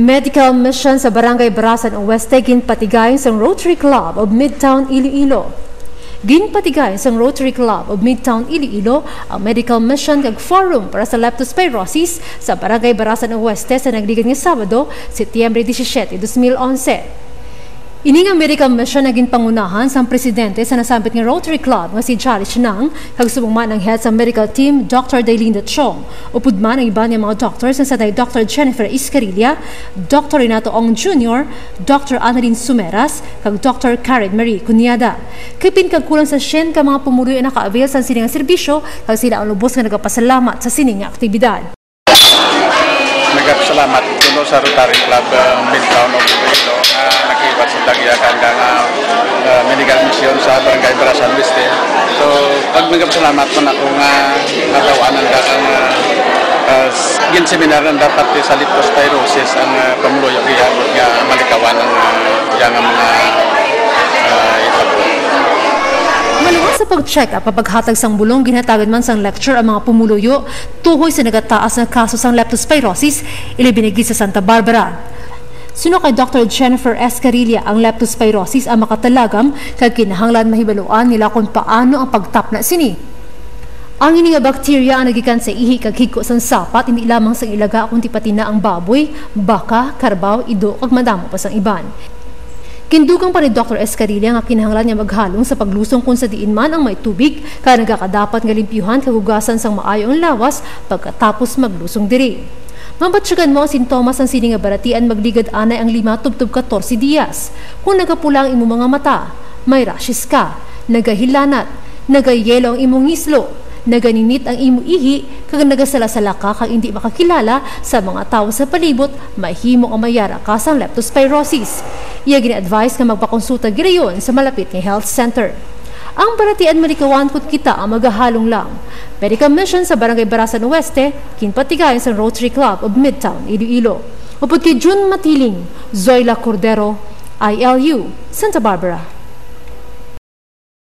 Medical mission sa Barangay Barasan o Weste ginpatigay sa Rotary Club of Midtown Iloilo. Ginpatigay sa Rotary Club of Midtown Iloilo ang medical mission kag forum para sa leptospirosis sa Barangay Barasan o Weste sa nagligad nga Sabado, Setyembre 17, 2011. Ini nga medical mission naging pangunahan sa presidente sa nasambit nga Rotary Club nga si Charlie Chinang kag subong man ang head sa medical team Dr. Daylinda Chong upod man ang iba niya mga doctors sa saday Dr. Jennifer Iscarilla, Dr. Renato Ong Jr., Dr. Annalyn Sumeras kag Dr. Karen Marie Cunyada. Kipin kag kulang sa shen ka mga pumuloy na naka-avail sa sining serbisyo kag sila ang lubos nga nagapasalamat sa sining aktibidad. Nagapasalamat kuno sa Rotary Club uh, Midtown of Iloilo nga nakibat sa tagyakan nga uh, medical mission sa Barangay Barasan Weste. So, pag nagapasalamat man ako nga natawanan ka ang uh, uh, gin seminar na dapat sa leptospirosis ang uh, pamuluyo nga malikawan ang uh, mga sa pag-check up paghatag sang bulong ginhatagad man sang lecture ang mga pumuluyo tuhoy sa nagataas na kaso sang leptospirosis ilibinigi sa Santa Barbara. Suno kay Dr. Jennifer Escarilla ang leptospirosis ang makatalagam kay kinahanglan mahibaluan nila kung paano ang pagtapna sini. Ang ini nga bakterya ang nagikan sa ihi kag hiko sang sapat hindi lamang sang ilaga kundi pati na ang baboy, baka, karbaw, ido kag madamo pa sang iban. Kindugang pa ni Dr. Escarilla nga kinahanglan niya maghalong sa paglusong kung sa diin man ang may tubig kaya nagakadapat nga limpyuhan kagugasan sang maayo lawas pagkatapos maglusong diri. Mabatsyagan mo ang sintomas ang sini nga baratian magligad anay ang lima tubtub 14 diyas. Kung nagapula ang imong mga mata, may rashes ka, nagahilanat, nagayelo ang imong ngislo, naganinit ang imo ihi kag nagasala-sala ka kag hindi makakilala sa mga tao sa palibot mahimo ang mayara ka sa leptospirosis. Iya gini-advise nga magpakonsulta girayon sa malapit nga health center. Ang baratian malikawan kut kita ang magahalong lang. Medical mission sa Barangay Barasan Oeste, kinpatigayan sa Rotary Club of Midtown, Iloilo. Upod kay June Matiling, Zoila Cordero, ILU, Santa Barbara.